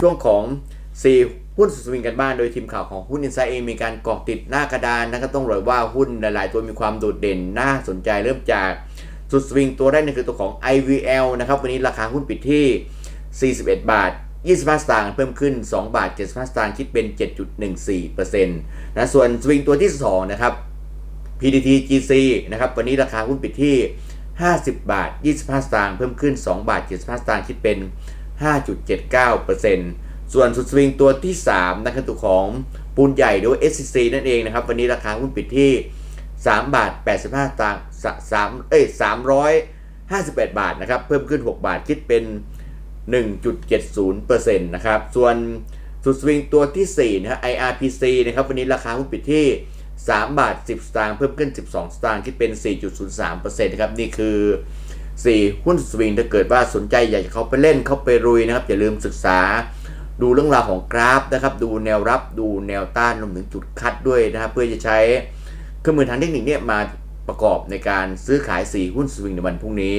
ช่วงของ 4 หุ้นสุดสวิงกันบ้างโดยทีมข่าวของหุ้นอินไซด์เองมีการเกาะติดหน้ากระดานนะครับต้องบอกว่าหุ้นหลาย ๆ ตัวมีความโดดเด่นน่าสนใจเริ่มจากสุดสวิงตัวแรกนี่คือตัวของ IVL นะครับ วันนี้ราคาหุ้นปิดที่ 41 บาท 25 สตางค์เพิ่มขึ้น 2 บาท 75 สตางค์คิดเป็น 7.14%นะส่วนสวิงตัวที่ 2 นะครับ PTT GC นะครับ วันนี้ราคาหุ้นปิดที่ 50 บาท 25 สตางค์เพิ่มขึ้น 2 บาท 75 สตางค์คิดเป็น 5.79%ส่วนสุดสวิงตัวที่3นะครับตัวของปูนใหญ่หรือว่า SCC นั่นเองนะครับ วันนี้ราคาหุ้นปิดที่ 3 บาท 85ตางค์3เอ้ย358 บาทนะครับ เพิ่มขึ้น 6 บาทคิดเป็น 1.70%นะครับ ส่วนสุดสวิงตัวที่ 4 นะฮะ IRPC นะครับ วันนี้ราคาหุ้นปิดที่ 3 บาท 10 สตางค์เพิ่มขึ้น 12 สตางค์คิดเป็น 4.03%นะครับ นี่คือ 4 หุ้นสวิงถ้าเกิดว่าสนใจอยากจะเข้าไปเล่นเข้าไปรุยนะครับ อย่าลืมศึกษา ดูเรื่องราวของกราฟนะครับ ดูแนวรับดูแนวต้านรวมถึงจุดคัดด้วยนะครับ เพื่อจะใช้เครื่องมือทางเทคนิคเนี่ยมาประกอบในการซื้อขาย 4 หุ้นสวิงในวันพรุ่งนี้